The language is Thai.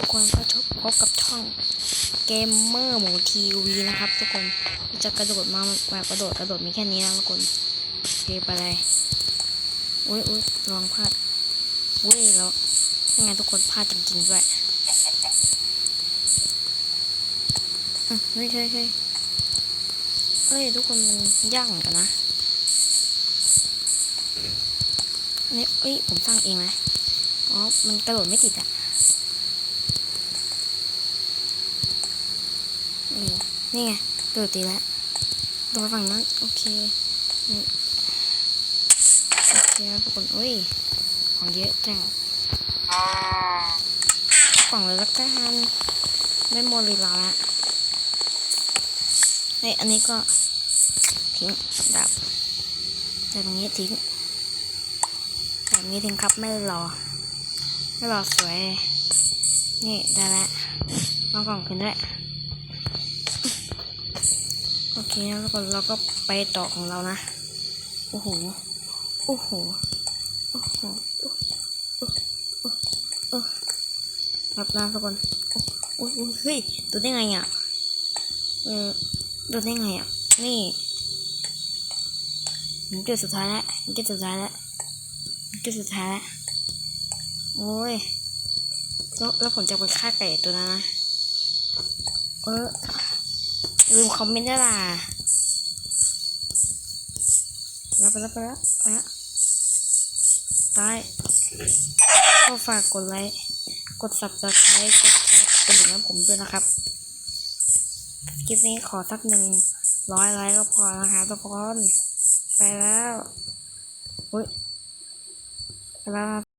ทุกคนก็พบกับช่องเกมเมอร์หมูทีวีนะครับ ทุกคนจะกระโดดมาแบบกระโดดกระโดดมีแค่นี้นะทุกคนเคไปเลยอุ้ยอุ้ยลองพลาดอุ้ยแล้วยังไงทุกคนพลาดจริงๆด้วยอืมเฮ้ยเฮ้ยเฮ้ยเฮ้ยทุกคนมันยากเหมือนกันนะนนี้เอ้ยผมสร้างเองไหมอ๋อ มันกระโดดไม่ติดอะ นี่ไงโดดตีแล้วโดดฝั่งนั้นโอเคนี่โอเคแล้วปรากฏโอ้ยของเยอะจังกล่องเลยละกันไม่โมลีลาละเฮ้ยอันนี้ก็ทิ้งดับแต่ตรงนี้ทิ้งแบบนี้ทิ้งครับไม่รอ ไม่รอสวย นี่ได้แล้ววากล่องขึ้นด้วย อเคแล้วก็เราก็ไปต่อของเรานะ โอ้โห โอ้โห โอ้โหโอ้โหโอ้โหรับนะทุกคนโอ้โหเฮ้ยดูได้ไงอะ เออดูได้ไงอะ นี่ถึงจุดสุดท้ายแล้วจุดสุดท้ายแล้วจุดสุดท้ายแล้วโอ้ยแล้วแล้วผมจะไปฆ่าไก่ตัวนั้นนะ เออ ลืมคอมเมนต์ได้ล่ะแล้วไปแล้วไปแล้วไปแล้วไปก็ฝากกดไลค์ กด subscribe กดแชร์กดถึงให้ผมด้วยนะครับ คลิปนี้ขอสักหนึ่งร้อยไลค์ก็พอนะคะทุกคน ไปแล้ว อุ้ยไปแล้ว